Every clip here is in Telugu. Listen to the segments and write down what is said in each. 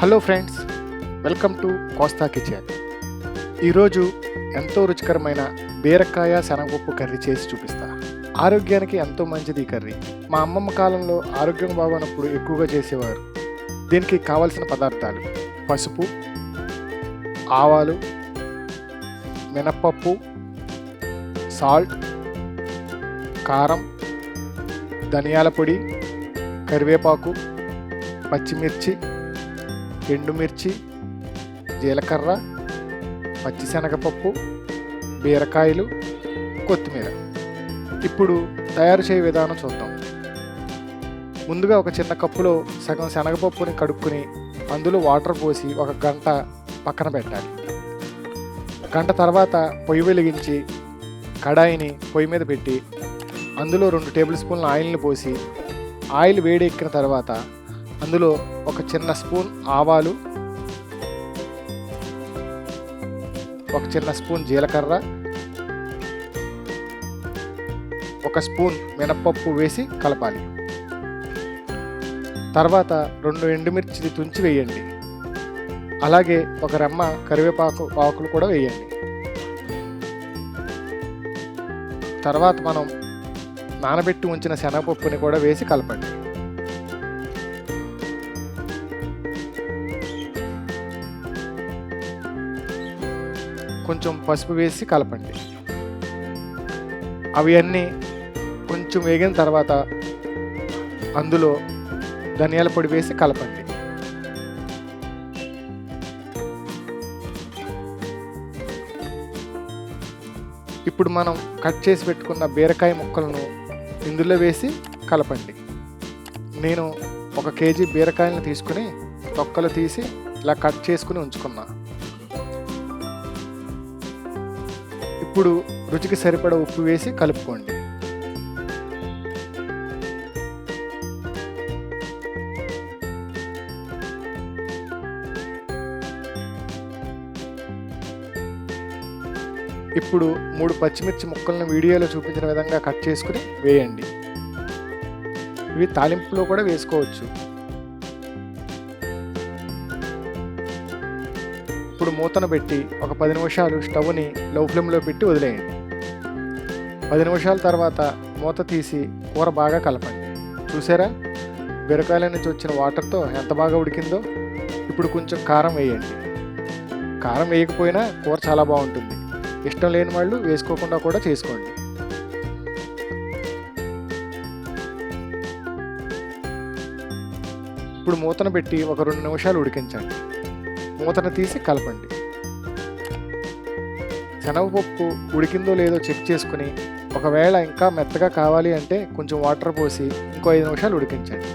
Hello friends welcome to Kosta kitchen ఈరోజు ఎంతో రుచికరమైన బీరకాయ శనగపప్పు కర్రీ చేసి చూపిస్తా. ఆరోగ్యానికి ఎంతో మంచిది ఈ కర్రీ. మా అమ్మమ్మ కాలంలో ఆరోగ్యం బాగోనప్పుడు ఎక్కువగా చేసేవారు. దీనికి కావలసిన పదార్థాలు పసుపు ఆవాలు మినప్పప్పు సాల్ట్ కారం ధనియాల పొడి కరివేపాకు పచ్చిమిర్చి ఎండుమిర్చి జీలకర్ర పచ్చిశనగపప్పు బీరకాయలు కొత్తిమీర. ఇప్పుడు తయారు చేయ విధానం చూద్దాం. ముందుగా ఒక చిన్న కప్పులో సగం శనగపప్పుని కడుక్కుని అందులో వాటర్ పోసి ఒక గంట పక్కన పెట్టాలి. గంట తర్వాత పొయ్యి వెలిగించి కడాయిని పొయ్యి మీద పెట్టి అందులో రెండు టేబుల్ స్పూన్ల ఆయిల్ని పోసి ఆయిల్ వేడెక్కిన తర్వాత అందులో ఒక చిన్న స్పూన్ ఆవాలు ఒక చిన్న స్పూన్ జీలకర్ర ఒక స్పూన్ మినప్పప్పు వేసి కలపాలి. తర్వాత రెండు ఎండుమిర్చి తుంచి వేయండి. అలాగే ఒక రెమ్మ కరివేపాకు ఆకులు కూడా వేయండి. తర్వాత మనం నానబెట్టి ఉంచిన శనగపప్పుని కూడా వేసి కలపండి. కొంచెం పసుపు వేసి కలపండి. అవి అన్నీ కొంచెం వేగిన తర్వాత అందులో ధనియాల పొడి వేసి కలపండి. ఇప్పుడు మనం కట్ చేసి పెట్టుకున్న బీరకాయ ముక్కలను ఇందులో వేసి కలపండి. నేను ఒక కేజీ బీరకాయలను తీసుకుని తొక్కలు తీసి ఇలా కట్ చేసుకుని ఉంచుకున్నాను ఇప్పుడు రుచికి సరిపడ ఉప్పు వేసి కలుపుకోండి. ఇప్పుడు మూడు పచ్చిమిర్చి ముక్కలను వీడియోలో చూపించిన విధంగా కట్ చేసుకుని వేయండి. ఇవి తాలింపులో కూడా వేసుకోవచ్చు. ఇప్పుడు మూతను పెట్టి ఒక పది నిమిషాలు స్టవ్ని లో ఫ్లేమ్లో పెట్టి వదిలేయండి. పది నిమిషాల తర్వాత మూత తీసి కూర బాగా కలపండి. చూసారా? బీరకాయల నుంచి వచ్చిన వాటర్తో ఎంత బాగా ఉడికిందో? ఇప్పుడు కొంచెం కారం వేయండి. కారం వేయకపోయినా కూర చాలా బాగుంటుంది. ఇష్టం లేని వాళ్ళు వేసుకోకుండా కూడా చేసుకోండి. ఇప్పుడు మూతను పెట్టి ఒక రెండు నిమిషాలు ఉడికించండి. మూతను తీసి కలపండి. శనగపప్పు ఉడికిందో లేదో చెక్ చేసుకుని ఒకవేళ ఇంకా మెత్తగా కావాలి అంటే కొంచెం వాటర్ పోసి ఇంకో ఐదు నిమిషాలు ఉడికించండి.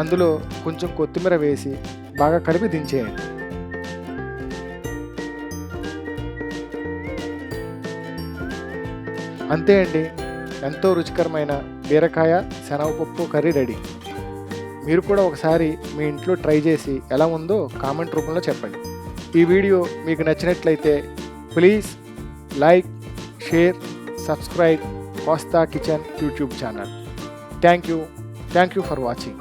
అందులో కొంచెం కొత్తిమీర వేసి బాగా కలిపి దించేయండి. అంతే అండి. ఎంతో రుచికరమైన బీరకాయ శనగపప్పు కర్రీ రెడీ. మీరు కూడా ఒకసారి మీ ఇంట్లో ట్రై చేసి ఎలా ఉందో కామెంట్ రూపంలో చెప్పండి. ఈ వీడియో మీకు నచ్చినట్లయితే please like share subscribe Kosta kitchen YouTube channel. Thank you. Thank you for watching.